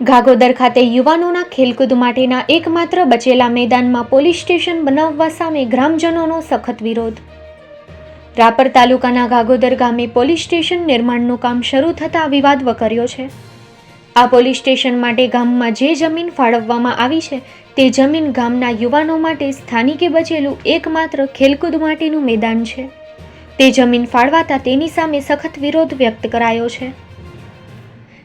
ગાગોદર ખાતે યુવાનોના ખેલકૂદ માટેના એકમાત્ર બચેલા મેદાનમાં પોલીસ સ્ટેશન બનાવવા સામે ગ્રામજનોનો સખત વિરોધ. રાપર તાલુકાના ગાગોદર ગામે પોલીસ સ્ટેશન નિર્માણનું કામ શરૂ થતાં વિવાદ વકર્યો છે. આ પોલીસ સ્ટેશન માટે ગામમાં જે જમીન ફાળવવામાં આવી છે, તે જમીન ગામના યુવાનો માટે સ્થાનિકે બચેલું એકમાત્ર ખેલકૂદ માટેનું મેદાન છે. તે જમીન ફાળવાતા તેની સામે સખત વિરોધ વ્યક્ત કરાયો છે.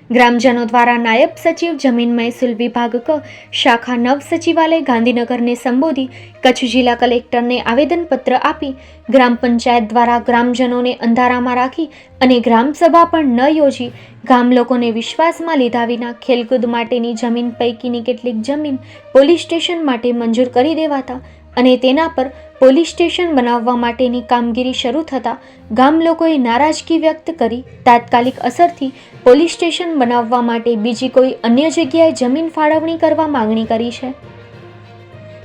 ગ્રામજનો દ્વારા નાયબ સચિવ જમીન મહેસૂલ વિભાગ ક શાખા નવ સચિવાલય ગાંધીનગરને સંબોધી કચ્છ જિલ્લા કલેક્ટરને આવેદનપત્ર આપી ગ્રામ પંચાયત દ્વારા ગ્રામજનોને અંધારામાં રાખી અને ગ્રામસભા પણ ન યોજી, ગામ લોકોને વિશ્વાસમાં લીધા વિના ખેલકૂદ માટેની જમીન પૈકીની કેટલીક જમીન પોલીસ સ્ટેશન માટે મંજૂર કરી દેવાતા અને તેના પર પોલીસ સ્ટેશન બનાવવા માટેની કામગીરી શરૂ થતાં ગામ લોકોએ નારાજગી વ્યક્ત કરી. તાત્કાલિક અસરથી પોલીસ સ્ટેશન બનાવવા માટે બીજી કોઈ અન્ય જગ્યાએ જમીન ફાળવણી કરવા માંગણી કરી છે.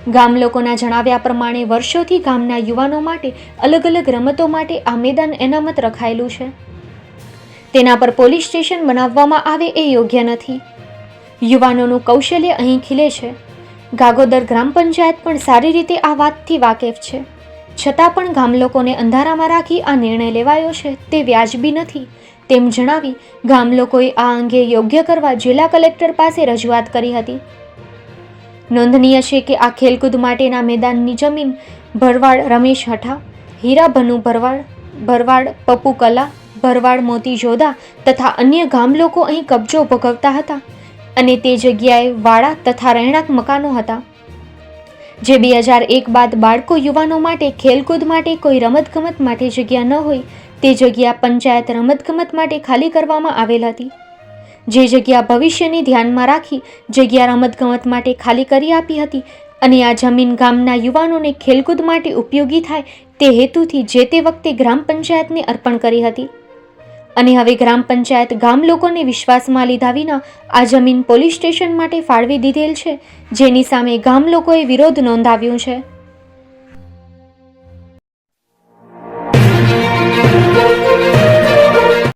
ગામ લોકોના જણાવ્યા પ્રમાણે વર્ષોથી ગામના યુવાનો માટે અલગ અલગ રમતો માટે આ મેદાન એનામત રખાયેલું છે. તેના પર પોલીસ સ્ટેશન બનાવવામાં આવે એ યોગ્ય નથી. યુવાનોનું કૌશલ્ય અહીં ખીલે છે. ગાગોદર ગ્રામ પંચાયત પણ સારી રીતે આ વાતથી વાકેફ છે. છતાં પણ ગામ લોકોને અંધારામાં રાખી આ નિર્ણય લેવાયો છે તે વ્યાજબી નથી. તેમ જણાવી ગામ લોકોએ આ અંગે યોગ્ય કરવા જિલ્લા કલેક્ટર પાસે રજૂઆત કરી હતી. નોંધનીય છે કે આ ખેલકૂદ માટેના મેદાનની જમીન ભરવાડ રમેશ હઠા, હીરા ભનુ ભરવાડ ભરવાડ પપુ કલા, ભરવાડ મોતી જોધા તથા અન્ય ગામ લોકો અહીં કબજો ભોગવતા હતા. અને તે જગ્યાએ વાડા તથા રહેણાંક મકાનો હતા. જે બે હજાર એક બાદ બાળકો યુવાનો માટે ખેલકૂદ માટે કોઈ રમતગમત માટે જગ્યા ન હોય, તે જગ્યા પંચાયત રમતગમત માટે ખાલી કરવામાં આવેલ હતી. જે જગ્યા ભવિષ્યને ધ્યાનમાં રાખી જગ્યા રમતગમત માટે ખાલી કરી આપી હતી અને આ જમીન ગામના યુવાનોને ખેલકૂદ માટે ઉપયોગી થાય તે હેતુથી જે તે વખતે ગ્રામ પંચાયતને અર્પણ કરી હતી. અને હવે ગ્રામ પંચાયત ગામ લોકોને વિશ્વાસમાં લીધા વિના આ જમીન પોલીસ સ્ટેશન માટે ફાળવી દીધેલ છે. જેની સામે ગામ લોકોએ વિરોધ નોંધાવ્યો છે.